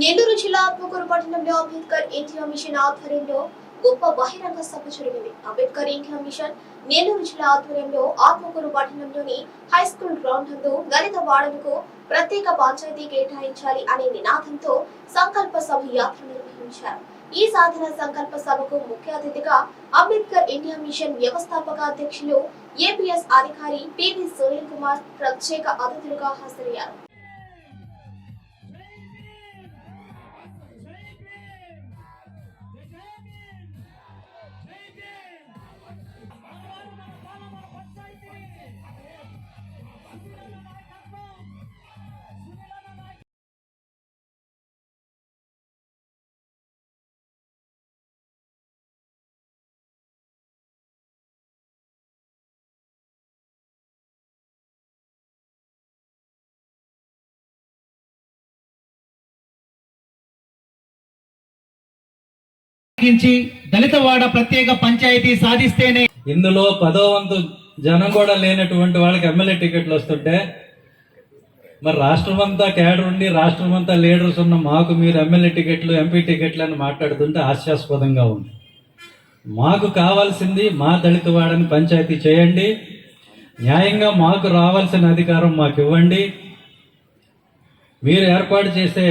నెల్లూరు జిల్లా ఆత్మకూరు పట్టణంలో Ambedkar India mission ఆధ్వర్యంలో గొప్ప బహిరంగ సభ జరిగింది. అంబేద్కర్ ఇండియా మిషన్ నెల్లూరు జిల్లా ఆధ్వర్యంలో ఆత్మకూరు పట్టణంలోని హై స్కూల్ గ్రౌండ్ నందు దళిత వాడలకు ప్రత్యేక పంచాయతీ కేటాయించాలి అనే నినాదంతో సంకల్ప సభ యాత్ర నిర్వహించారు. ఈ సాధన సంకల్ప సభకు ముఖ్య అతిథిగా అంబేద్కర్ ఇండియా మిషన్ వ్యవస్థాపక అధ్యక్షులు ఏపీఎస్ అధికారి పివి సునీల్ కుమార్ ప్రత్యేక అతిథులుగా హాజరయ్యారు. తగ్గించి దళితవాడ ప్రత్యేక పంచాయతీ సాధిస్తేనే ఇందులో పదో వంతు జనం కూడా లేనటువంటి వాళ్ళకి ఎమ్మెల్యే టికెట్లు వస్తుంటే మరి రాష్ట్రం అంతా కేడర్ ఉండి రాష్ట్రం అంతా లీడర్స్ ఉన్న మాకు మీరు ఎమ్మెల్యే టికెట్లు ఎంపీ టికెట్లు అని మాట్లాడుతుంటే హాస్యాస్పదంగా ఉంది. మాకు కావాల్సింది మా దళిత వాడని పంచాయతీ చేయండి. న్యాయంగా మాకు రావాల్సిన అధికారం మాకు ఇవ్వండి మీరు ఏర్పాటు చేసే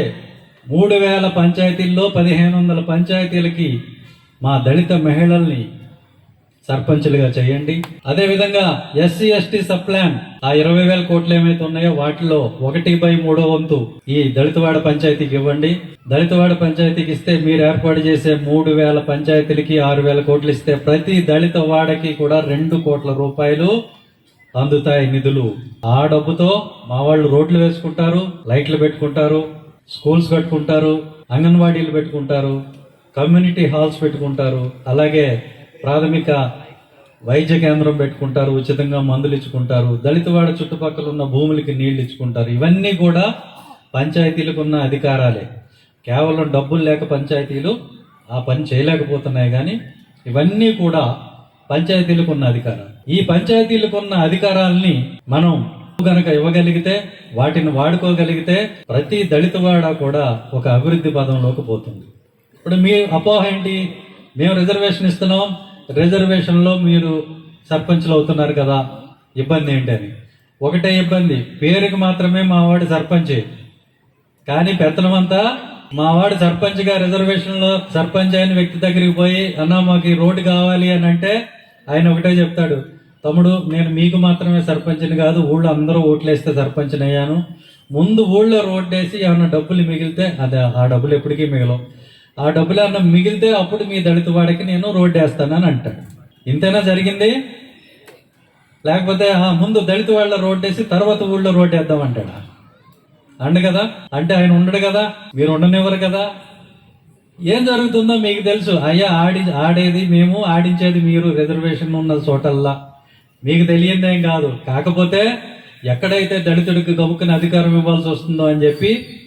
మూడు వేల పంచాయతీల్లో పదిహేను వందల పంచాయతీలకి మా దళిత మహిళల్ని సర్పంచులుగా చేయండి. అదేవిధంగా ఎస్సీ ఎస్టీ సప్లాన్ ఆ ఇరవై వేల కోట్లు ఏమైతే ఉన్నాయో వాటిలో ఒకటి బై మూడో వంతు ఈ దళితవాడ పంచాయతీకి ఇవ్వండి. దళితవాడ పంచాయతీకి ఇస్తే మీరు ఏర్పాటు చేసే మూడు వేల పంచాయతీలకి ఆరు వేల కోట్లు ఇస్తే ప్రతి దళిత వాడకి కూడా రెండు కోట్ల రూపాయలు అందుతాయి నిధులు. ఆ డబ్బుతో మా వాళ్ళు రోడ్లు వేసుకుంటారు లైట్లు పెట్టుకుంటారు స్కూల్స్ కట్టుకుంటారు అంగన్వాడీలు పెట్టుకుంటారు కమ్యూనిటీ హాల్స్ పెట్టుకుంటారు అలాగే ప్రాథమిక వైద్య కేంద్రం పెట్టుకుంటారు ఉచితంగా మందులు ఇచ్చుకుంటారు దళితవాడ చుట్టుపక్కల ఉన్న భూములకి నీళ్ళు ఇచ్చుకుంటారు. ఇవన్నీ కూడా పంచాయతీలకు ఉన్న అధికారాలే. కేవలం డబ్బులు లేక పంచాయతీలు ఆ పని చేయలేకపోతున్నాయి కానీ ఇవన్నీ కూడా పంచాయతీలకు ఉన్న అధికారాలు ఈ పంచాయతీలకు ఉన్న అధికారాలని మనం గనక ఇవ్వగలిగితే వాటిని వాడుకోగలిగితే ప్రతి దళితవాడ కూడా ఒక అభివృద్ధి పదంలోకి పోతుంది. ఇప్పుడు మీ అపోహ ఏంటి? మేము రిజర్వేషన్ ఇస్తున్నాం. రిజర్వేషన్లో మీరు సర్పంచ్లు అవుతున్నారు కదా. ఇబ్బంది ఏంటని ఒకటే ఇబ్బంది. పేరుకి మాత్రమే మావాడి సర్పంచ్. కానీ పెత్తనమంతా మావాడు సర్పంచ్గా రిజర్వేషన్లో సర్పంచ్ అయిన వ్యక్తి దగ్గరికి పోయి అన్నా మాకు రోడ్డు కావాలి అని అంటే ఆయన ఒకటే చెప్తాడు. తమ్ముడు నేను మీకు మాత్రమే సర్పంచ్ని కాదు ఊళ్ళో అందరూ ఓట్లేస్తే సర్పంచ్ని అయ్యాను ముందు ఊళ్ళో రోడ్డేసి ఏమన్నా డబ్బులు మిగిలితే అదే ఆ డబ్బులు ఎప్పటికీ మిగలవు. ఆ డబ్బులు ఏమన్నా మిగిలితే అప్పుడు మీ దళిత వాడికి నేను రోడ్డు వేస్తానని అంటాడు. ఇంతేనా జరిగింది? లేకపోతే "ఆ, ముందు దళిత వాళ్ళ రోడ్డు వేసి తర్వాత ఊళ్ళో రోడ్డు వేద్దాం అంటాడా? అండు కదా? అంటే ఆయన ఉండడు కదా? మీరు ఉండనివ్వరు కదా? ఏం జరుగుతుందో మీకు తెలుసు. అయ్యా ఆడి ఆడేది మేము ఆడించేది మీరు రిజర్వేషన్ ఉన్న చోటల్లా. మీకు తెలియందేం కాదు. కాకపోతే ఎక్కడైతే దళితుడికి గబుక్కుని అధికారం ఇవ్వాల్సి వస్తుందో అని చెప్పి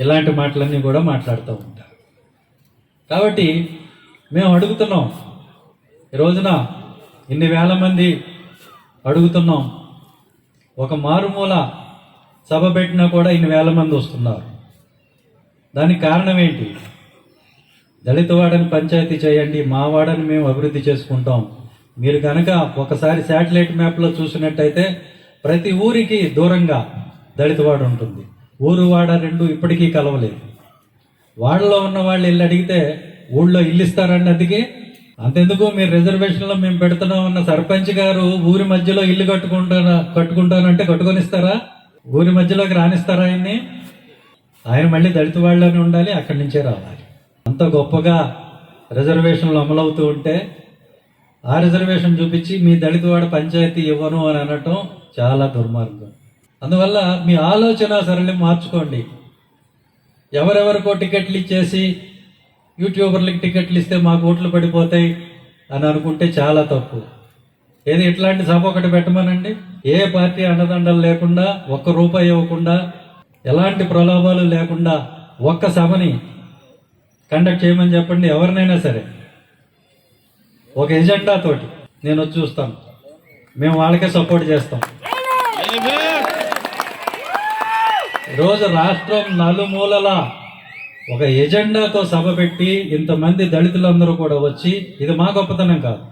ఇలాంటి మాటలన్నీ కూడా మాట్లాడుతూ ఉంటారు. కాబట్టి మేము అడుగుతున్నాం. ఈ రోజున ఇన్ని వేల మంది అడుగుతున్నాం. ఒక మారుమూల సభ పెట్టినా కూడా ఇన్ని వేల మంది వస్తున్నారు. దానికి కారణం ఏంటి? దళిత వాడని పంచాయతీ చేయండి మా వాడని మేము అభివృద్ధి చేసుకుంటాం. మీరు కనుక ఒకసారి శాటిలైట్ మ్యాప్లో చూసినట్టయితే ప్రతి ఊరికి దూరంగా దళితవాడు ఉంటుంది. ఊరు వాడ రెండు ఇప్పటికీ కలవలేదు. వాళ్ళలో ఉన్న వాళ్ళు ఇల్లు అడిగితే ఊళ్ళో ఇల్లు ఇస్తారండి అందుకే. అంతెందుకు మీరు రిజర్వేషన్లో మేము పెడుతున్నాం అన్న సర్పంచ్ గారు ఊరి మధ్యలో ఇల్లు కట్టుకుంటారా కట్టుకుంటానంటే కట్టుకొనిస్తారా? ఊరి మధ్యలోకి రానిస్తారా ఆయన్ని? ఆయన మళ్ళీ దళిత వాళ్ళలోనే ఉండాలి అక్కడి నుంచే రావాలి. అంత గొప్పగా రిజర్వేషన్లు అమలవుతూ ఉంటే ఆ రిజర్వేషన్ చూపించి మీ దళితవాడ పంచాయతీ ఇవ్వను అని అనటం చాలా దుర్మార్గం. అందువల్ల మీ ఆలోచన సరళి మార్చుకోండి. ఎవరెవరికో టికెట్లు ఇచ్చేసి యూట్యూబర్లకి టికెట్లు ఇస్తే మాకు ఓట్లు పడిపోతాయి అని అనుకుంటే చాలా తప్పు. ఏది ఇట్లాంటి సభ ఒకటి పెట్టమనండి? ఏ పార్టీ అండదండలు లేకుండా ఒక్క రూపాయి ఇవ్వకుండా ఎలాంటి ప్రలోభాలు లేకుండా ఒక్క సభని కండక్ట్ చేయమని చెప్పండి ఎవరినైనా సరే. ఒక ఎజెండా తోటి నేను వచ్చి చూస్తాను. మేము వాళ్ళకే సపోర్ట్ చేస్తాం. ఈరోజు రాష్ట్రం నలుమూలల ఒక ఎజెండాతో సభ పెట్టి ఇంతమంది దళితులందరూ కూడా వచ్చి ఇది మా గొప్పతనం కాదు.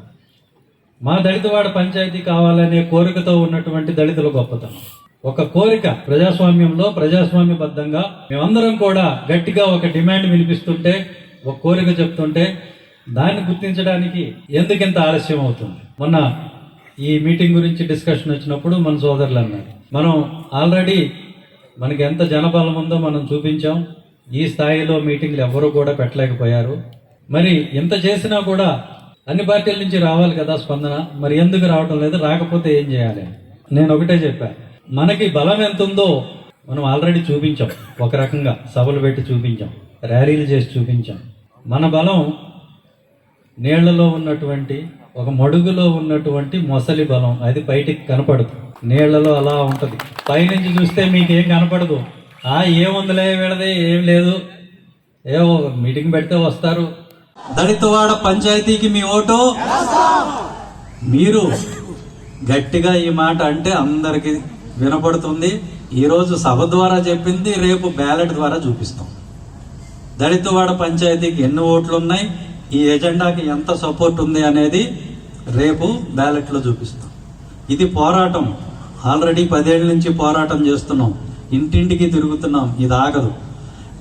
మా దళితవాడ పంచాయతీ కావాలనే కోరికతో ఉన్నటువంటి దళితుల గొప్పతనం. ఒక కోరిక ప్రజాస్వామ్యంలో ప్రజాస్వామ్యబద్ధంగా మేమందరం కూడా గట్టిగా ఒక డిమాండ్ వినిపిస్తుంటే ఒక కోరిక చెప్తుంటే దాన్ని గుర్తించడానికి ఎందుకింత ఆలస్యం అవుతుంది? మొన్న ఈ మీటింగ్ గురించి డిస్కషన్ వచ్చినప్పుడు మన సోదరులు అన్నారు. మనం ఆల్రెడీ మనకి ఎంత జనబలం ఉందో మనం చూపించాం. ఈ స్థాయిలో మీటింగ్లు ఎవరు కూడా పెట్టలేకపోయారు. మరి ఎంత చేసినా కూడా అన్ని పార్టీల నుంచి రావాలి కదా స్పందన. మరి ఎందుకు రావడం లేదు? రాకపోతే ఏం చేయాలి? నేను ఒకటే చెప్పా. మనకి బలం ఎంత ఉందో మనం ఆల్రెడీ చూపించాం. ఒక రకంగా సభలు పెట్టి చూపించాం. ర్యాలీలు చేసి చూపించాం. మన బలం నీళ్ళలో ఉన్నటువంటి ఒక మడుగులో ఉన్నటువంటి మొసలి బలం అది బయటికి కనపడదు. నీళ్ళలో అలా ఉంటుంది. పైనుంచి చూస్తే మీకు ఏం కనపడదు. ఆ ఏముందిలే వీళ్ళది ఏం లేదు. ఏవో మీటింగ్ పెడితే వస్తారు. దళితవాడ పంచాయతీకి మీ ఓటు? మీరు గట్టిగా ఈ మాట అంటే అందరికి వినపడుతుంది. ఈరోజు సభ ద్వారా చెప్పింది రేపు బ్యాలెట్ ద్వారా చూపిస్తాం. దళితవాడ పంచాయతీకి ఎన్ని ఓట్లు ఉన్నాయి ఈ ఎజెండాకి ఎంత సపోర్ట్ ఉంది అనేది రేపు బ్యాలెట్లో చూపిస్తాం. ఇది పోరాటం. ఆల్రెడీ పదేళ్ళ నుంచి పోరాటం చేస్తున్నాం. ఇంటింటికి తిరుగుతున్నాం. ఇది ఆగదు.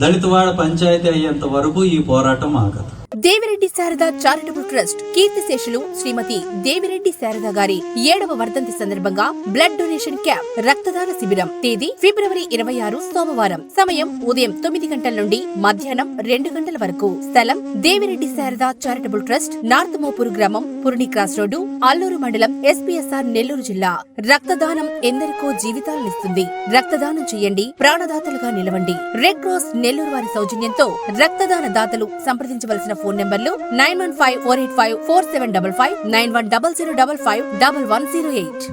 దళితవాడ పంచాయతీ అయ్యేంత వరకు ఈ పోరాటం ఆగదు. దేవిరెడ్డి శారద చారిటబుల్ ట్రస్ట్ కీర్తిశేషులు శ్రీమతి దేవిరెడ్డి శారద గారి ఏడవ వర్ధంతి సందర్భంగా బ్లడ్ డొనేషన్ క్యాంప్ రక్తదాన శిబిరం. తేదీ ఫిబ్రవరి ఇరవై ఆరు సోమవారం. సమయం ఉదయం తొమ్మిది గంటల నుండి మధ్యాహ్నం రెండు గంటల వరకు. స్థలం Devireddy Sharada charitable trust north Mopuru గ్రామం పురణి క్రాస్ రోడ్డు అల్లూరు మండలం ఎస్పీఎస్ఆర్ నెల్లూరు జిల్లా. రక్తదానం ఎందరికో జీవితాలనిస్తుంది రక్తదానం చేయండి ప్రాణదాతలుగా నిలవండి. రెడ్ క్రాస్ నెల్లూరు వారి సౌజన్యంతో రక్తదాన దాతలు సంప్రదించవలసిన ఫోన్ నెంబర్లు nine one five four eight five four seven double five nine one double zero double five double one zero eight.